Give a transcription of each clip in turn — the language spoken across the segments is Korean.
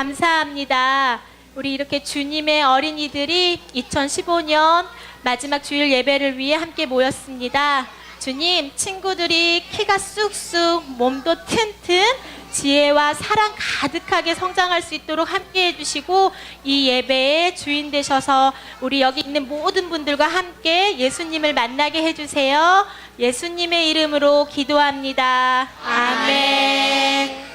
감사합니다. 우리 이렇게 주님의 어린이들이 2015년 마지막 주일 예배를 위해 함께 모였습니다. 주님, 친구들이 키가 쑥쑥, 몸도 튼튼, 지혜와 사랑 가득하게 성장할 수 있도록 함께 해주시고 이 예배의 주인 되셔서 우리 여기 있는 모든 분들과 함께 예수님을 만나게 해주세요. 예수님의 이름으로 기도합니다. 아멘.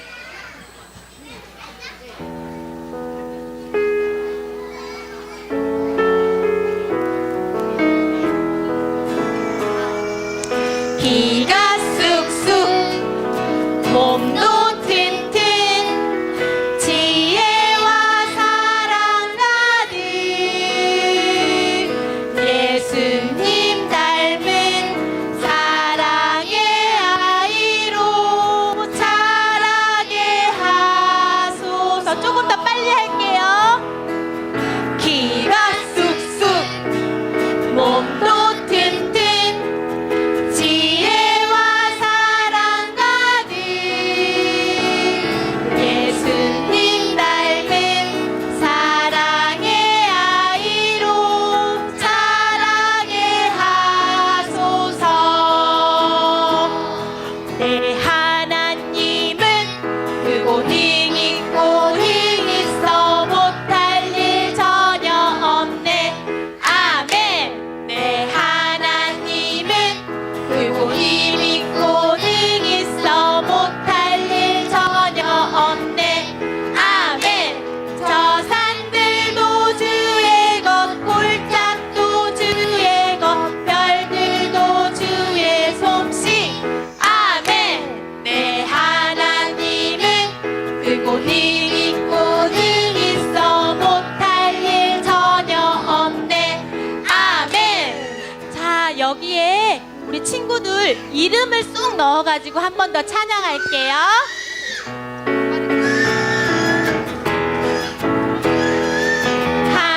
친구들 이름을 쏙 넣어가지고 한 번 더 찬양할게요.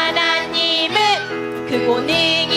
하나님은 능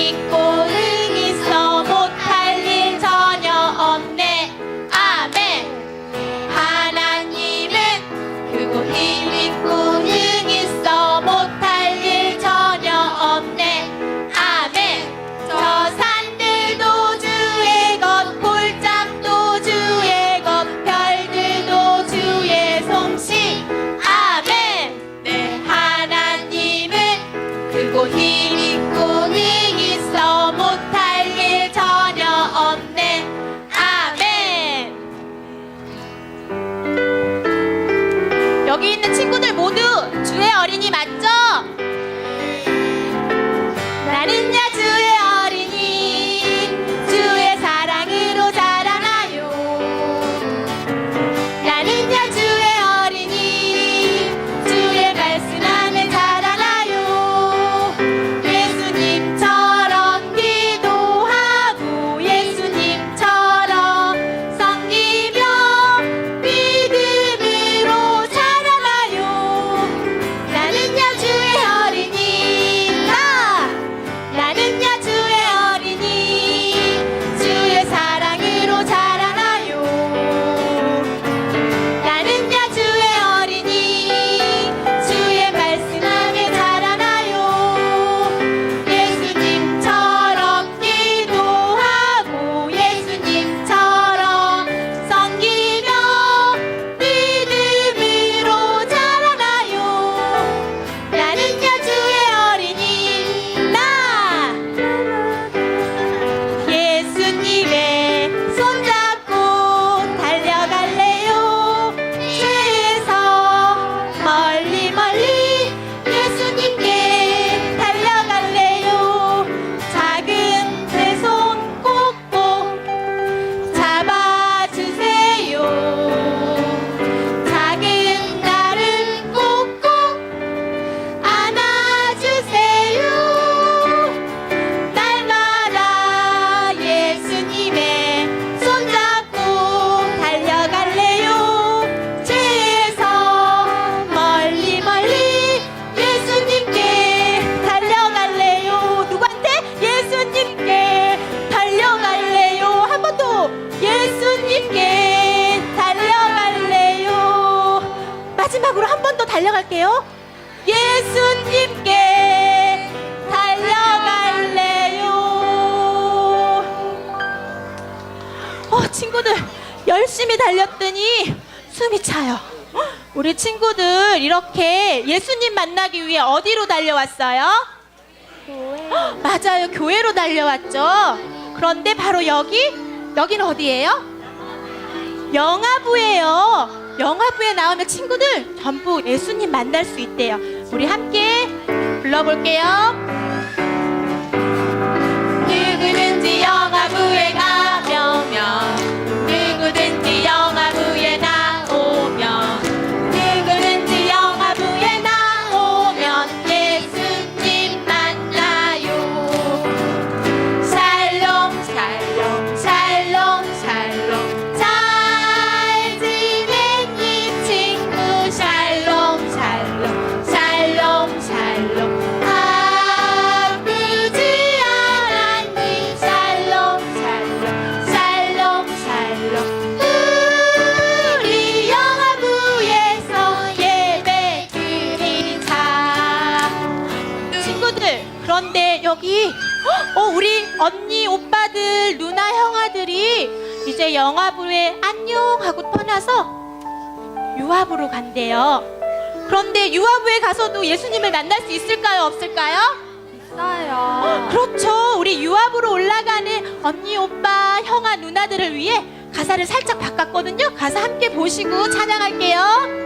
달려갈게요. 예수님께 달려갈래요. 어, 친구들 열심히 달렸더니 숨이 차요. 우리 친구들 이렇게 예수님 만나기 위해 어디로 달려왔어요? 헉, 맞아요. 교회로 달려왔죠. 그런데 바로 여기 여기는 어디예요? 영화부예요. 영화부에 나오면 친구들 전부 예수님 만날 수 있대요. 우리 함께 불러볼게요. 이제 영화부에 안녕 하고 떠나서 유아부로 간대요. 그런데 유아부에 가서도 예수님을 만날 수 있을까요? 없을까요? 있어요. 그렇죠. 우리 유아부로 올라가는 언니 오빠 형아 누나들을 위해 가사를 살짝 바꿨거든요. 가사 함께 보시고 찬양할게요.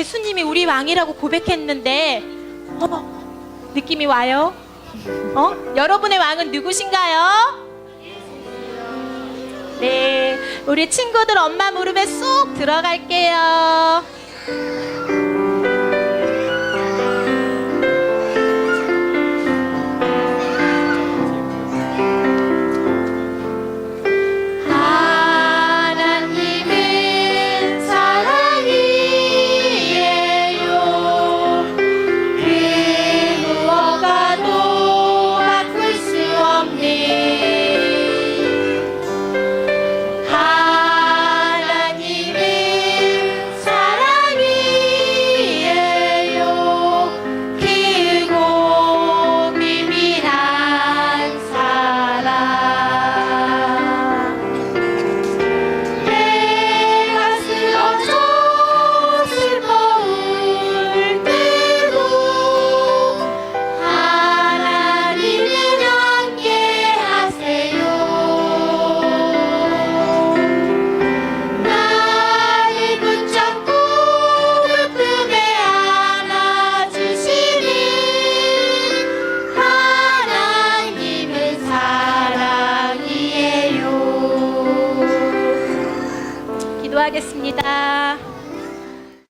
예수님이 우리 왕이라고 고백했는데 어, 느낌이 와요? 어? 여러분의 왕은 누구신가요? 네, 우리 친구들 엄마 무릎에 쏙 들어갈게요.